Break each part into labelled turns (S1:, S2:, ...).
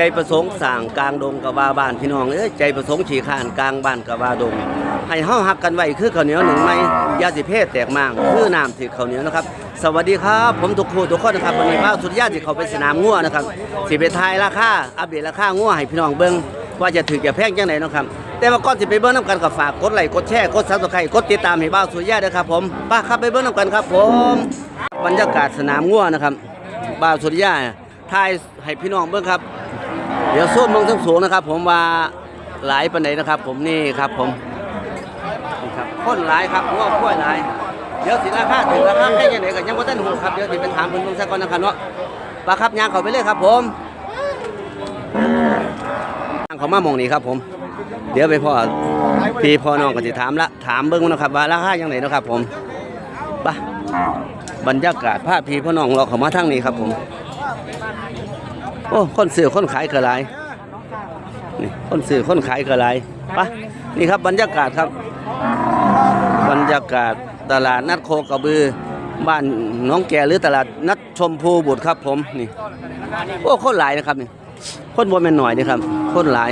S1: ใจประสงค์สั่งกลางดงกับว่าบ้านพี่น้องเอ้ยใจประสงค์ฉีขานกลางบ้านกับว่าดง ให้เฮาหักกันไว้คือข้าวเหนียวหนึ่งไม้ยาสิเพศแตกมางคือน้ำที่ข้าวเหนียวนะครับ สวัสดีครับ ผมทุกครูทุกคนนะครับวันนี้พาสุดญาติที่เขาไปสนามงัวนะครับสิไปทายราคาอัปเดตราคางัวให้พี่น้องเบิ่งว่าจะถือจะแพงจังไหนนะครับแต่ว่าก่อนสิไปเบิ่งน้ำกันก็ฝากกดไลค์กดแชร์กดซับสไครต์กดติดตามให้บ้าวสุดญาติด้วยครับผมป้าครับไปเบิ่งน้ำกันครับ ผมบรรยากาศสนามงัวนะครับบ้าวสุดญาติทายให้พี่น้องเบิ่งครับ เดี๋ยวสู้มองทั้งสูงนะครับ ผมว่าหลายปันไหนนะครับ ผมนี่ครับผมนี่ครับคนหลายครับง้อกล้วยหลาย เดี๋ยวสิราคาถึงราคาแค่ยังไงก็ยังบ่ทันหูครับเดี๋ยวสิเป็นถามเพิ่นเบิ่งซะก่อนนะครับเนาะปลาครับยางเขาไปเลยครับผมยางเขามามองนี้ครับ ผม เดี๋ยวไปพ่อพี่พ่อน้องก็สิถามละถามเบิ่งนะครับว่าราคายังไงเนะครับ ผมไปบรรยากาศภาพพี่พ่อน้องเราเขามาทางนี้ครับผม โอ้คนซื้อคนขายก็หลายนี่คนซื้อคนขายก็หลายไปะนี่ครับบรรยากาศครับ บรรยากาศตลาดนัดโคกระบือ บ้านน้องแกหรือตลาดนัดชมพูบุตรครับผมนี่โอ้คนหลายนะครับนี่คนบนแม่นหน่อยนี่ครับคนหลาย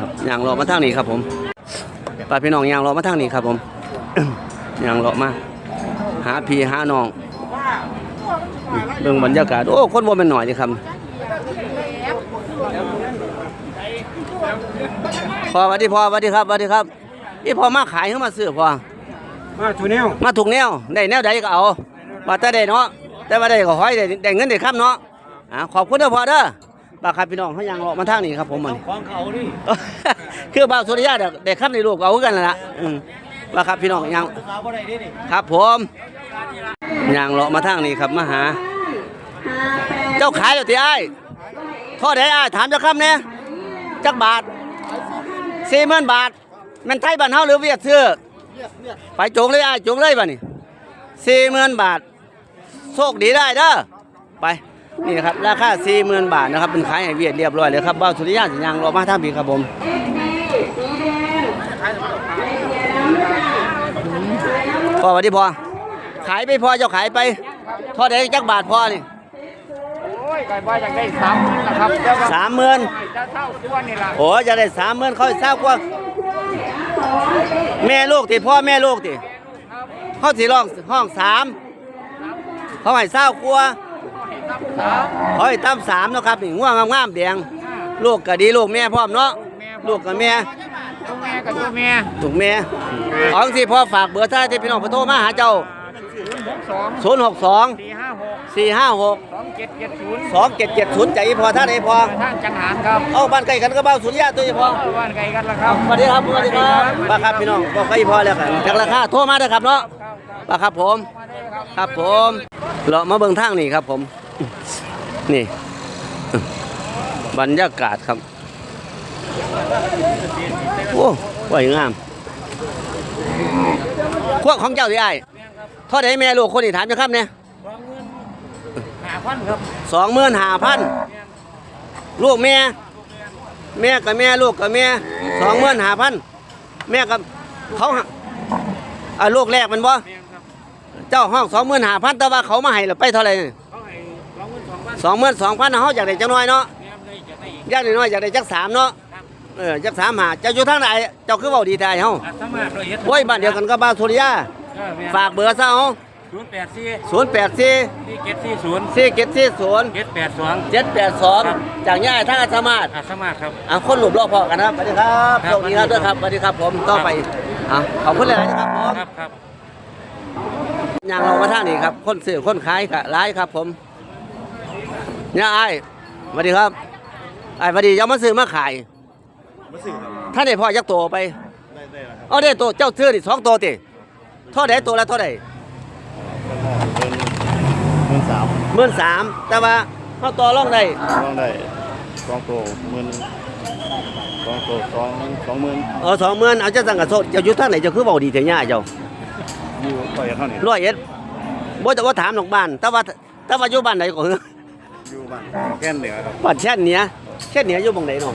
S1: ครับย่างรอมาทางนี้ครับผมป้าพี่น้องอย่างรอมาทางนี้ครับผมอย่างรอมาหาพี่หาน้อง เรื่องบรรยากาศ โอ้ คนบ่แม่นหน่อยนี่ครับพอสวัสดีพอสวัสดีครับสวัสดีครับนี่พอมาขายเข้ามาซื้อพอ
S2: มาทูแนว
S1: มาถูกแนวได้แนวใดก็เอาว่าแต่ได้เนาะแต่ว่าได้ก็ขอให้ได้ได้เงินได้คำเนาะอ่าขอบคุณเด้อพอเด้อบ่าครับพี่น้องเขายังรอมาทางนี้ครับผมมัน
S2: ของเขาดิ
S1: คือบ่าวสุริยะเด้อได้คำในรูปก็เอาคือกันนั่นล่ะอืมบ่าครับพี่น้องยัง
S2: เขาบ่ได้ดินี่
S1: ครับผมย่างเลาะมาทางนี้ครับมาหา เจ้าขายอยู่ที่ไอ้ท่อใดไอ้ถามเจ้าคำเนี่ยจักบาทสี่หมื่นบาท มันไทยบ้านเฮาหรือเวียดซื้อไปจงเลยไอ้จงเลยบ่นี่สี่หมื่นบาทโชคดีได้เด้อไปนี่นะครับราคาสี่หมื่นบาทนะครับเป็นขายให้เวียดเรียบร้อยเลยครับบ้าสุริยะสิยางเลาะมาท่าพีครับผมพอวัสดีพอขายไปพอเจ้าขายไปท่อใดจักบาทพอนี่
S2: อ้ยไก่บ้าอยากได้สามนะครับเดี๋ยวว่า
S1: สามหมื่น
S2: จะเท่าตัวนี่ล่ะ
S1: โอ้จะได้สามหมื่นเขาทราบว่าแม่ลูกติพ่อแม่ลูกติเขาสิร้องห้องสามเขาให้เศร้ากลัว
S2: สาม
S1: เขาให้ตั้มสามเนาะครับนี่ง่วงงามๆแดงลูกก็ดีลูกแม่พร้อมเนาะลูกกับแม่
S2: ตัวแม่กับตัวแม่
S1: ถูกแม่ของสิพ่อฝากเบอร์ท่าที่พี่น้องไปโทรมาหาเจ้า
S2: ศูนย์หกสอง
S1: 062
S2: สี่ห้าหก
S1: 456
S2: สองเจ็ดเจ็ดศูนย์
S1: 2770ใจอีพอท่านไอพอ
S2: ทางจังหารครับ
S1: เอาบ้านใกล้กันก็เบ้าสุริยะตัวอีพอ
S2: บ้านไก่กันละครับ
S1: สวัสดีครับสวัสดีครับป้าครับพี่น้องบอกใกล้พอแล้วครับจากราคาโทรมาเด้อครับเนาะป้าครับผม ครับผมเรามาเบิ่งทางนี่ครับผม นี่ บรรยากาศครับโอ้ไหวงามพวกของเจ้าที่ไอ้าย เท่าไดแม่ลูกคนนี่ถามจะครับเนี่ย
S2: หาพันครับ
S1: สองหมื่นห้าพันลูกแม่ แม่กับแม่ลูกกับแม่สองหมื่นห้าพันแม่กับเขาหาอ่าลูกแรกมันบ่
S2: แม่ครับ
S1: เจ้าห้องสองหมื่นห้าพันแต่ว่าเขามาให้เราไปเท่าไหร่
S2: เขาให้สองหมื่นสองพัน
S1: สองหมื่นสองพันเขาอยากได้จักหน้อยเนาะ
S2: แม่ได้จะได้อีก
S1: อยากได้น้อยอยากได้จักสามเนาะเออจักสามหาเจ้าอยู่ทางไหนเจ้าคือเว้าดีแท้เฮา
S2: อาสามารถเราเฮ็ด
S1: โอ้ยบ้านเดียวกันกับบ้านสุริยา ฝากเบอร์ซะเฮา
S2: ศูนย์แปดสี่
S1: ศูนย์แปดสี่
S2: สี่เจ็ดสี่ศูนย์
S1: สี่เจ็ดสี่ศูนย์
S2: เจ็ดแปดสอง
S1: เจ็ดแปดสองจากย่ายท่าสามารถ
S2: อาสามารถครับ
S1: อะคนหลบรอบพอกันนะครับสวัสดีครับ
S2: ครับ
S1: โชคดีครับด้วยครับสวัสดีครับผมต่อไปอะขอบคุณหลายๆนะครับผม
S2: ครับครับ
S1: ยางเรามาทางนี้ครับ คนซื้อคนขายกะร้ายครับผมเนี่ยไอ้ายสวัสดีครับไอ้ายสวัสดียังมาซื้อมาขาย
S3: มาสื่อครับ
S1: ท่านได้พ่อยักตัวไป
S3: ได้ได้แล้วครับ
S1: เอาได้ตัวเจ้าซื้อนี่สองตัวติ เท่าไดตัวละเท่าได
S3: เป็นเงินสาม
S1: หมื่นสามแต่ว่าเขาต่อรองได้
S3: ต้องได้สองตัวหมื่นสองตัวสองสองหมื่น
S1: เออสองหมื่นเอาเจ้าสังกัดโซเจ้าอยู่ทางไหนเจ้าคือเบาดีเถียย่าเจ้า
S3: อยู่ต่อยเท่านี้
S1: ร้อยเอ็ดบ่แต่ว่าถามหนอกบ้าน แต่ว่าแต่ว่าอยู่บ้านไหนก็คือ
S3: อยู่บ้านแก่นเหนือครับ
S1: บ้านแค่นเหนี้ยแค่นเหนี้ยอยู่บังไหนเนาะ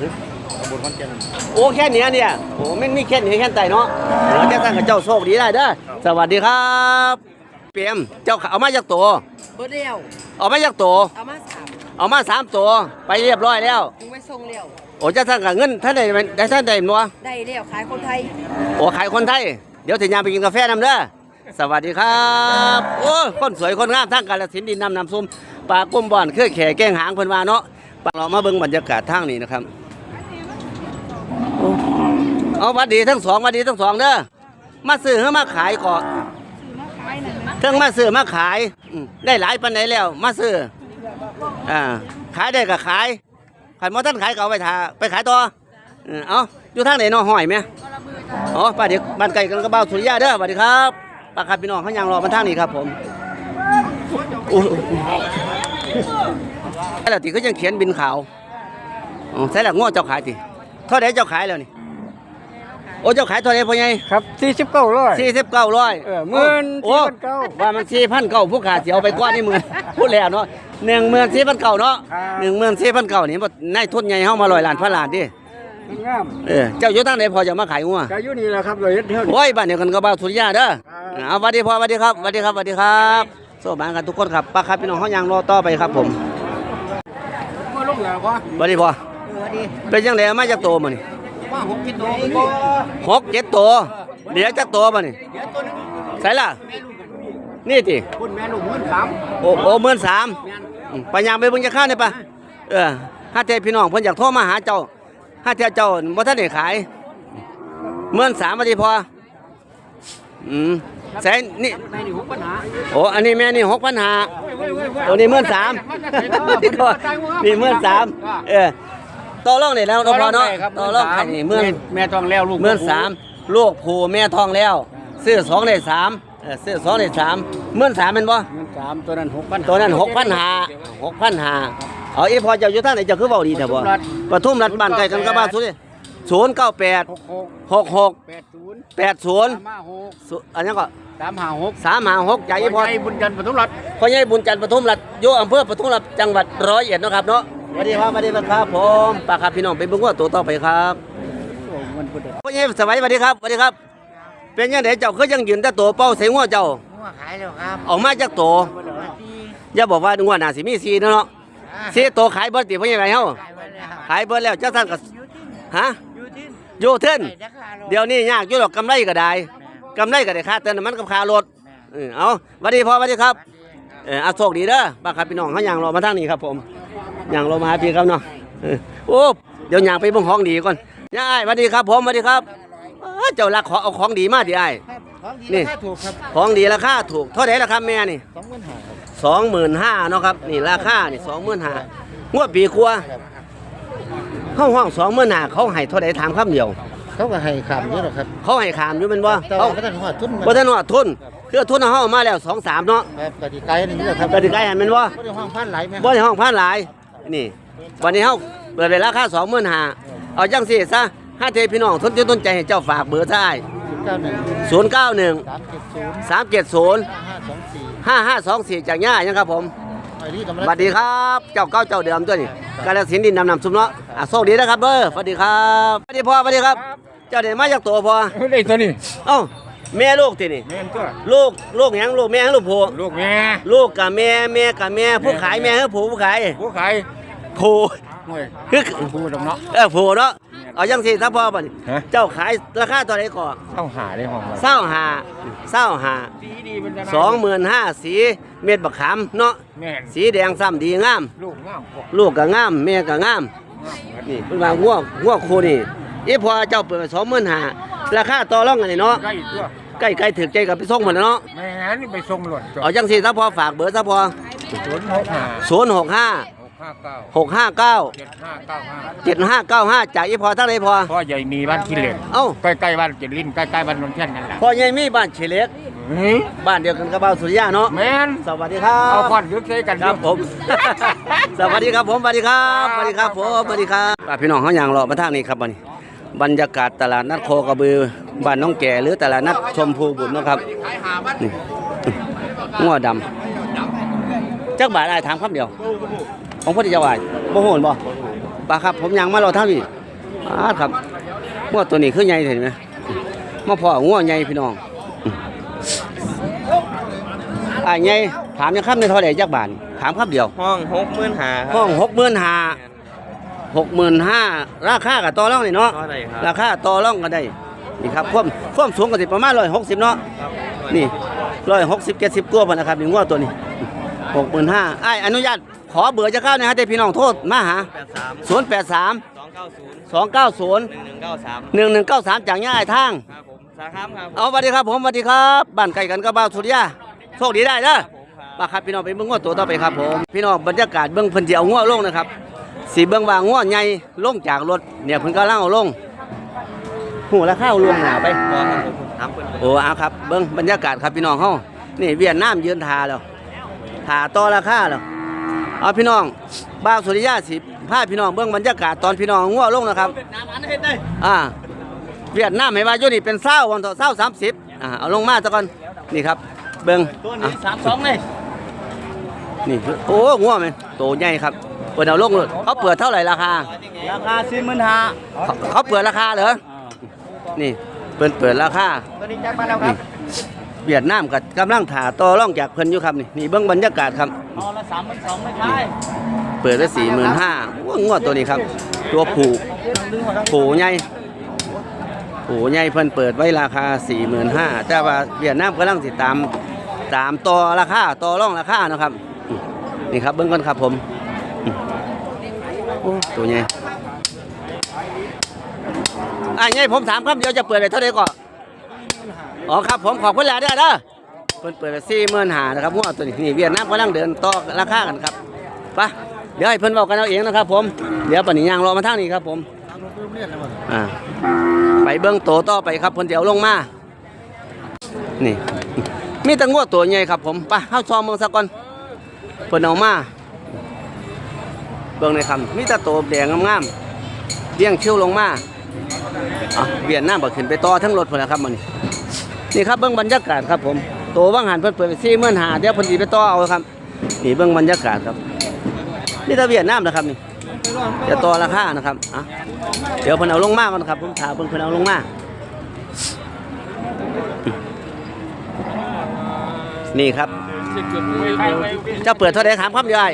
S3: ตำบลขอนแก่น
S1: โอ้แค่เนี้ยเนี่ยโอ้ไม่มีแค่นี้แค่ไตเนาะเดี๋ยวจะตั้งกับเจ้าโชคดีได้เด้อสวัสดีครับเปียมเจ้าเอามาจากตัว
S4: บ่เดียว
S1: เอามาจากตัว
S4: เอามาสาม
S1: เอามาสามตัวไปเรียบร้อยแล้ว
S4: ถึงไปส่งเร็ว
S1: โอ้จะท่านกับเงินท่านได้ไหมได้ท่านได้บ่
S4: ได้เร็วขายคนไทย
S1: โอ้ขายคนไทยเดี๋ยวถึงยามไปกินกาแฟนำเด้อสวัสดีครับโอ้คนสวยคนงามทั้งกาลสินธุ์ดินนำนำซุมปลาก้มบ่อนคือแข่แก้งหางเพิ่นว่าเนาะปลาเรามาเบิ่งบรรยากาศทางนี้นะครับโอ้ เอาหวัดดีทั้งสองหวัดดีทั้งสองเด้อมาซื้อเฮามาขายก่อนเทั้งมาซื้อมาขายอืมได้หลายปานไหนแล้ว มาซื้ออ่าขายได้ก็ขายขันบ่ทันขายก็เอาไปทาไปขายต่อเออเอาอยู่ทางไหนเนาะห้อยไหมอ๋อป้าเด็กบ้านไก่กันกระเบ้าสุริยาเด้อสวัสดีครับป้าครับพี่น้องเขายังรอมาทางนี้ครับผมโอ้โหใช่แล้วติก็ยังเขียนบินขาวอ๋อใช่แล้วง้อเจ้าขายติเท่าไหร่เจ้าขายแล้วนี่ โอ้เจ้าขายเท่าไหร่พ่อใหญ่
S2: ครับสี่สิบเก้าร้อย
S1: สี่สิบเก้าร้อย
S2: เออหมื่น
S1: โอ้
S2: 4,900
S1: ว่ามันสี่พันเก้าผู้ขาเสียเอาไปก้อนนี่มือพูดแล้วเนาะหนึ่งหมื่นสี่พันเก้าเนาะ
S2: ครับ
S1: หนึ่งหมื่นสี่พันเก้านี่บ่นายทุนใหญ่เฮามาลอยล้านพันล้านดิ
S2: งาม
S1: เออเจ้าอยู่ทางไหนพอจะมาขายงัว
S2: ก็อยู่นี่แหละครับเลยเที่ยวนี้
S1: โอ้ยบ้านเดียวกันก็บ้านสุริยาเด้อเอาสวัสดีพ่อสวัสดีครับสวัสดีครับสวัสดีครับโซ่บานกันทุกคนครับป้าครับพี่น้องเขายังรอต่อไปครับผม
S2: มาลงแล้ววะ
S1: สวัสดีพ่อ
S4: เออดี
S1: เป็นยังไงมาจากโตมานี่
S2: ว่าหกกิโล
S1: หกเจ็ดตัวเหลือจากตัวมานี่
S2: เดี๋ยวตัวนึง
S1: ใส่ละนี่ติ
S2: คุณแม่ลูกหมื่นสาม
S1: โอ้โอ้หมื่นสาม
S2: แม่น
S1: อืมไปยางไปเบิ่งจะข้าวได้ปะเออถ้าเทพี่น้องเพิ่นอยากโทรมาหาเจ้าถ้าเทเจ้าบ่ทันได้ขายหมื่นสามมาดีพออืมแสนนี่
S2: ในนี่หกปัญหา
S1: โอ้อันนี้แม่นี่หกพันหา
S2: เว้ยเว้ยเว้ยเว้ย
S1: โอ้นี่หมื่นสามนี่ก็นี่หมื่นสามเออ ต่อรองได้แล้วเนาะพอเนาะต่อรองไข่นี่หมื่น
S2: แม่ทองแล้วลูก
S1: หมื่นสามลูกผูแม่ทองแล้วซื้อสองได้สามเออซื้อสองได้สามหมื่นสามเป็นบ่
S2: หมื่นสามตัวนั้นหกพัน
S1: ตัวนั้นหกพันหาหกพันหาเอาอีพอเจ้าอยู่ทางไหนเจ้าคือเบาดีแต่บ่ปทุมรัฐบ้านใกล้กันกับบ้านสุดศูนย์เก้าแปด
S2: หกหก
S1: หกหก
S2: แปดศูนย์
S1: แปดศูนย์
S2: สามห้าหก
S1: อันนี้ก็
S2: สามห้าหก
S1: สามหาหกจากอีพอ
S2: ใจบุญจันทร์ปทุมรัฐ
S1: พ่อใหญ่บุญจันทร์ปทุมรัฐอยู่อำเภอปทุมรัฐจังหวัดร้อยเอ็ดเนาะครับเนาะส วัสดีครับสวัสดีครับผมปากครับพี่น้องไปเบิ่งว่าตัวต่อไปครับ
S2: โอ้มันพุทธ
S1: พ่อใหญ่สวัสดีสวัสดีครับสวัสดีครับ เป็นยังไงเจ้าคือยังยืนแต่ตัวเป้าใส่หัวเจ้า
S4: หัวขายแล้วครับ
S1: ออกมาจากตัวอย่าบอกว่าหัวหน้าสิมีสีเนาะสีตัวขายเบิดติพ่อใหญ่ไรเฮา
S4: ขายไปแล้ว
S1: ขายเบิดแล้วเจ้าท่านก็ฮะ
S4: ยูทิน
S1: อยู่เทิน
S4: ได้ราคาโล
S1: เดี๋ยวนี้ยากอยู่หรอกกำไรก็ได้กำไรก็ได้ค่าเติมน้ำมันกับค่ารถเออเอาสวัสดีพ่อสวัสดีครับเอออาโชคดีเด้อป้าครับพี่น้องเขาย่างรอมาทางนี้ครับผม ย่างรอมาหาพี่ครับเนาะเออโอ้เดี๋ยวย่างไปเบิ่งของดีก่อนย่าอ้ายสวัสดีครับ ผมสวัสดีครับอ้าเจ้ารักขอเอาของดีมาดิอ้าย
S2: ของดี
S1: นี่
S2: ราคาถูกครับ
S1: ของดีราคาถูกเท่าไหร่ล่ะครับแม่นี่
S2: สองหมื่นห้าครับ
S1: สองหมื่นห้าเนาะครับนี่ราคานี่สองหมื่นห้างวดปีครัวเข้าห้องสองหมื่นห้าเขาให้เท่าไหร่ถามคำเดียว
S2: เขาก็ให้ขามนี่แหละครับ
S1: เขาให้ขามอยู่เป็นบ่
S2: แต่
S1: เขา
S2: ว่าก็ต้องหัวทุนมัน
S1: บ่ทันว่าทุนคือทุนเอาเฮามาแล้วสองสามเนาะ
S2: ครับกติกาอย่างนี้แหละครับ
S1: ก็ถึงไกลหันแม่นบ่
S2: บ่ได้ห้องพันหลายไหม
S1: บ่ได้ห้องพันหลาย นี่วันนี้เฮาเปิดในราคา25,000เอาจังซี่ซะห้าเทพี่น้องทนจิตต้นใจให้เจ้าฝากเบอร์ท้าย
S2: เก้าหนึ่ง
S1: 091
S2: สามเจ็ดศูนย์
S1: 370
S2: ห้าห้าสองสี่
S1: 5524จากย่ายังครับผม
S2: ไอ้นี่กำ
S1: ส
S2: ลัง
S1: วัสดีครับ เจ้าเก่าเจ้าเดิมตัวนี้กาฬสินธุ์ดินนำนำซุมเนาะอะโชคดีนะครับเบอร์สวัสดีครับสวัสดีพ่อสวัสดีครับ เจ้าเด็มาจากตัวพ่อ
S2: ได้ตัวนี้
S1: เอ้า แม่ลูกตินี่
S2: แม่นตัว
S1: ลูกลูกหยังลูกแม่หยังลูกผู้
S2: ลูกแม่
S1: ลูกกับแม่แม่กับแม่ผู้ขายแม่คือผู้ผู้ขาย
S2: ผู้ขาย
S1: ผู้
S2: หน่วย
S1: คือ
S2: ผู้ดอกเนาะ
S1: เออผู้เนาะเอาจังสิถ้าพ่อบ่นี่
S2: ฮะ
S1: เจ้าขายราคาตัวไหนก่อน
S2: เข้าหาได้ห้องเรา
S1: เศร้าหาเศร้าหา
S2: สีดีมันจะ
S1: สองหมื่นห้าสีเม็ดบักขามเนาะ
S2: แม่น
S1: สีแดงซ้ำดีงาม
S2: ลูกงามพวก
S1: ลูกก็งามแม่ก็งามนี่เพิ่นว่าง่วงง่วงคู่นี่อีพอเจ้าเปิดสองหมื่นห้าราคาต่อรองกันนี่เนาะ
S2: ใกล้ตัว
S1: ใกล้ใกล้ถึกใจกับไปส่งหมดแล้วเนาะ
S2: แม่นนี่ไปส่งหล่นตัว
S1: เอาจังสิถ้าพอฝากเบอร์ถ้าพอ
S2: ศูนย์หกห้า
S1: ศูนย์หกห้า
S2: หกห้าเก้า
S1: หกห้าเก้า
S2: เจ็ดห้าเก้าห้า
S1: เจ็ดห้าเก้าห้าจากอีพอทั้งไหนพอ
S2: พ่อใหญ่มีบ้านขี้เหล็ก
S1: เอ้า
S2: ใกล้ๆบ้านเจริญใกล้ๆบ้านนนทเทียนนั่นแหละ
S1: พอใหญ่มีบ้านเฉล็ก
S2: หือ
S1: บ้านเดียวกันกับบ้านสุริยาเนาะ
S2: แม่น
S1: สวัสดีครับ
S2: เอาก้อนยึดใช้กัน
S1: ครับผม สวัสดีครับผมสวัสดีครับสวัสดีครับผมสวัสดีครับอะพี่น้องเขาอย่างรอมาทางนี้ครับวันนี้ บรรยากาศตลาดนัดโคกระบือบ้านน้องแก่หรือตลาดนัดชมพูบุญเนาะครับนี่งัวดำจักบาทได้ถามคำเดียว ของพุทธเจ้าอายบ่โหนบ่ปลาครับ ผมยังมารอท่าพี่อาครับงัวตัวนี้คือใหญ่เห็นไหมมาพองัวใหญ่พี่น้องอ่าใหญ่ถามยังคำในเท่าไหร่จักบาทถามคำเดียว
S2: ห้องหกหมื่นหาครั
S1: ห้องหกหมื่นห้า หกหมื่นห้าราคากับต่อรองนี่เนาะ
S2: เท่าไหร่ครับ
S1: ราคาต่อรองกันได้ นี่ครับความความสูงก็สิประมาณร้อยหกสิบเนาะ
S2: ครับ
S1: นี่ร้อยหกสิบเจ็ดสิบกว่าพนนะครับนี่งวดตัวนี้หกหมื่นห้าไอ้ายอนุญาตขอเบอร์จะเข้านะฮะแต่พี่น้องโทษมาหา
S2: แปดสาม
S1: ศูนย์แปดสาม
S2: สองเก้าศูนย์
S1: สองเก้าศูนย์
S2: หนึ่งหนึ่งเก้าสาม
S1: หนึ่งหนึ่งเก้าสามจากย่าไอ้ทาง
S2: ครับผมสาขามครับ
S1: เอาสวัสดีครับผมสวัสดีครับบ้านไก่กันก็บ้าวสุริยาโชคดีได้เด้อ
S2: ผมครับ
S1: มาครับพี่น้องไปเบิ่งง้อตัวต่อไปครับผมพี่น้องบรรยากาศเบิ่งเพิ่นสิเอาง้อลงนะครับ สีเบิ่งว่าง้อใหญ่ลงจากรถเนี่ยเพิ่นกำลังเอาลงหูราคาเอาลวงหน้าไป
S2: พอครับผมถามเพิ่น
S1: โอ้เอาครับ เบิ่งบรรยากาศครับพี่น้องเฮานี่เวียดนามยืนทาแล้วทาต่อราคาแล้วเอาพี่น้องบ้าวสุริยาสิพาพี่น้องเบิ่งบรรยากาศตอนพี่น้องเอาง้อลงนะครับ
S2: น้ำอันเห็นได้
S1: อ่าเวียดนามให้ว่าอยู่นี่เป็นเศร้าวันต่อเศร้าสามสิบอ่าเอาลงมาซะก่อนนี่ครับ เบิ่ง
S2: ตัว
S1: อะ
S2: นี้สามสองเลย
S1: นี่โอ้งัวแม่นโตใหญ่ครับ เปิดเอาลงเลยเขาเปิดเท่าไหร่ราคา
S2: ราคาสี่หมื่นห้า
S1: เขาเขาเปิดราคาเหรอ นี่เปิดเปิดราคา
S2: ตัวนี้จักมาแล้วครับ
S1: เวียดนามกับกำลังถ่าต่อร่องจากเพิ่นอยู่ครับนี่นี่เบิ่งบรรยากาศครับ
S2: เอาละสามหมื่นสองไม่ใช่
S1: เปิดไว้สี่หมื่นห้างัวตัวนี้ครับ ตัวผูผูใหญ่ผูใหญ่เพิ่นเปิดไว้ราคาสี่หมื่นห้าแต่ว่าเวียดนามกำลังติดตามตามต่อราคาต่อร่องราคานะครับอืมนี่ครับเบิ่งกันครับผมอืมโอ้ตัวใหญ่อะไงผมถามคำเดียวจะเปิดเลยเท่าไหร่ก่อนอ๋อครับ ผมขอบคุณแล้วเด้อเด้อเพิ่นเปิดสี่หมื่นหานะครับงัวตัวนี้นี่เวียดนามกำลังเดินต่อราคากันครับไปเดี๋ยวให้เพิ่นบอกกันเอาเองนะครับผมเดี๋ยวปนิยางรอมาทางนี้ครับผมอ่าไปเบิ้องโตต่อไปครับเพิ่นเดี๋ยวลงมานี่มีแตังวดตัวใหญ่ครับผมไปเข้าซอมเมืองสักก่อนเพิ่นเอามา เบิ่งในคำมีแต่โตแดงงามๆเลี้ยงคิ้วลงมาอะเวียนหน้าบ่ขึ้นไปต่อทั้งรถพุ่นนะครับมันนี่นี่ครับเบิ่งบรรยากาศครับผมโตว่างหันเพิ่นเปิดไปสี่หมื่นหาเดี๋ยวเพิ่นสิไปต่อเอาครับนี่เบิ่งบรรยากาศครับนี่ถ้าเวียดนามนะครับนี่จะต่อราคานะครับอะเดี๋ยวเพิ่นเอาลงมาก่อนครับผมถามเพิ่นเพิ่นเอาลงมานี่ครับจะเปิดเท่าไหร่ถามครับยาย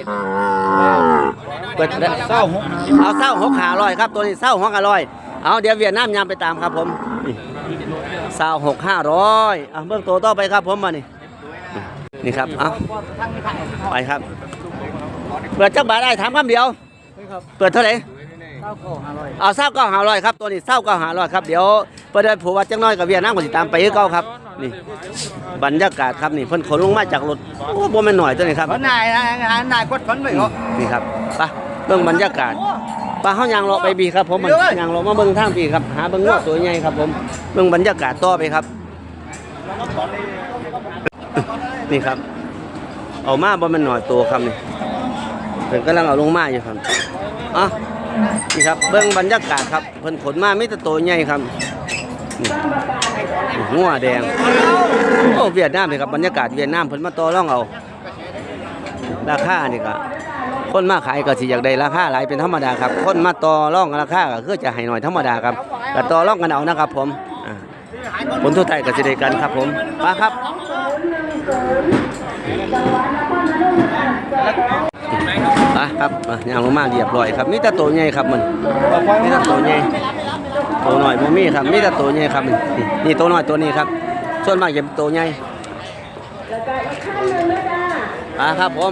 S1: ปิดเศร้าหกเอาเศร้าหกขาลอยครับ ตัวนี้เศร้าหกขาลอย เอาเดี๋ยวเวียดนามยามไปตามครับผมนี่เศร้าหกห้าร้อยเอาเบื้องตัวต่อไปครับผมมานี่นี่ครับ เอาไปครับ เปิดจักบาทได้ถามคำเดียว เปิดเท่าไหร่เอาเศร้าเก้าห้าร้อยครับ ตัวนี้เศร้าเก้าห้าร้อยครับ เดี๋ยวเปิดเดินผัวจักหน้อยกับเวียดนามก็สิตามไปคือเก้าครับ นี่บรรยากาศครับนี่เพิ่นขนลงมาจากรถโอ้บ่แม่นหน่อยตัวนี้ครับ
S2: นายนายกดขนไปเหรอ
S1: นี่ครับไปเบิ่งบรรยากาศไปเฮายางเลาะไปบีครับผมมันยางเลาะมาเบิ่งทางบีครับ หาเบิ่งงวดตัวใหญ่ครับผมเบิ่งบรรยากาศต่อไปครับ นี่ครับ เอามาบ่ม่นหน่อยตัวครับนี่เพิ่นกำลังเอาลงมาอยู่ครับอะนี่ครับเบิ่งบรรยากาศครับเพิ่นขนมาไมีแต่ตัวใหญ่ครับนี่หัวแดงโอ้เวียดนามนี่ครับบรรยากาศเวียดนามเพิ่นมาต่อรองเอาราคานี่ก็ คนมาขายก็สิอยากได้ราคาหลายเป็นธรรมดาครับคนมาต่อรองราคาก็คือจะให้หน่อยธรรมดาครับก็ต่อรองกันเอานะครับ ผมผลทุกไทายก็สิได้กันครับ ผมมาครับมาครับมาย่างลงมาเรียบร้อยครับมีแต่ตัวใหญ่ครับมันมีแต่ตัวใหญ่ตัวหน้อยบ่มีครับมีแต่ตัวใหญ่ครับนี่นี่ตัวหน้อยตัวนี้ครับ ส่วนมากจะเป็นตัวใหญ่อ่าครับผม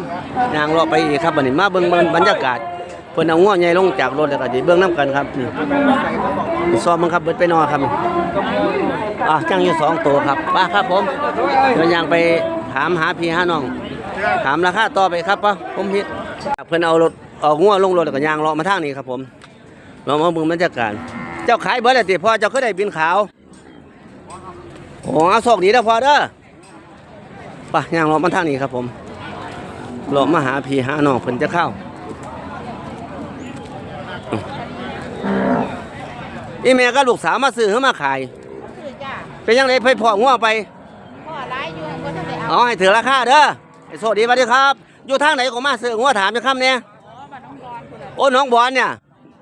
S1: ยางรอไปอีกครับบัดนี้มาเบิ่งบรรยากาศเพิ่นเอาง้อใหญ่ลงจากรถแล้วก็สิเบิ่งนํกันครับนี่ซ้อมมันครับเบิดไปนอนครับอะจังอยู่สองตัวครับป้าครับผมเดี๋ยวย่างไปถามหาพี่หาน้อง ถามราคาต่อไปครับป้าผมพิดเพิ่นเอารถเอาง้อลงรถแล้วก็ยางเลาะมาทางนี้ครับผมเรามาเบิ่งบรรยากาศเจ้าขายเบิดแล้วติพอเจ้าคือได้บินขาวโอ้เอาโชคดีเด้อพอเด้อไป่ะยางเลาะมาทางนี้ครับผม เลาะมาหาพี่หาน้องเพิ่นจะเข้าอีแม่ก็ลูกสาวมาซื้อเขามาขาย
S4: คือจ้า
S1: เป็นยังไงเพ่นพองัวไป
S4: พ่อร้ายอยู่ก็ต้อไปเอา
S1: เอาให้ถือราคาเด้อไอ้โสดีสวัสดีครับ อยู่ทางไหนก็มาซื้องัวถามจะคำเนี่ย
S4: อ๋อมาน้องรอนคนละ
S1: โอ้น้องบอลเนี่ย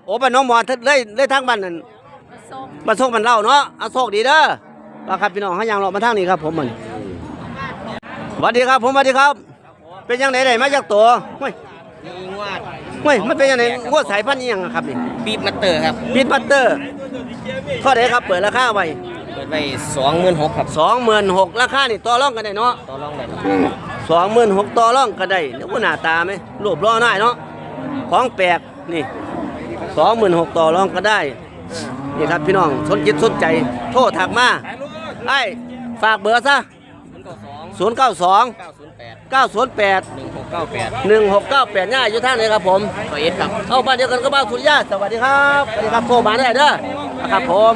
S1: โอ้เป็นน้องบอลเลยเลยทางบ้านนั่น
S4: มาส่ง
S1: มาส่งมันเล่าเนาะเอาโชคดีเด้อว่าครับพี่น้องเขายังเลาะมาทางนี้ครับ ผมมันสวัสดีครับผมสวัสดีครับ เป็นยังไงได้มาจากตัวเฮ้ย
S5: มีงวด
S1: เฮ้ยมันเป็นยังไงงวดสายพันธุ์อิหยังอะครับนี่
S5: บีบมัตเตอร์ครับ
S1: บีทบัตเตอร์เท่าไหร่ครับเปิดราคาไว้
S5: เปิดไปสองหมื่นหกครับ
S1: สองหมื่นหกราคานี่ต่อรองกันได้เนาะ
S5: ต่อรองได้ครับ
S1: สองหมื่นหกต่อรองกันได้แล้วก็หน้าตาไหมรูปร่อหน่อยเนาะของแปลกนี่สองหมื่นหกต่อรองก็ได้นี่ครับพี่น้องสนจิตสนใจโทษถักมาไอ้ฝากเบอร์ซะ
S5: ศูนย์เก้า สอง
S1: ศูนย์เก้าสอง
S5: เก้าศูนย์แปด
S1: เก้าศูนย์แปด
S5: หนึ่งหกเก้าแปด
S1: หนึ่งหกเก้าแปดง่ายอยู่ท่านไหนครับผม
S5: ตัวเอสครับ
S1: เอาบ้านเดียวกันก็บ้านสุริยะสวัสดีครับสวัสดีครับโทรมาได้เด้อครับผม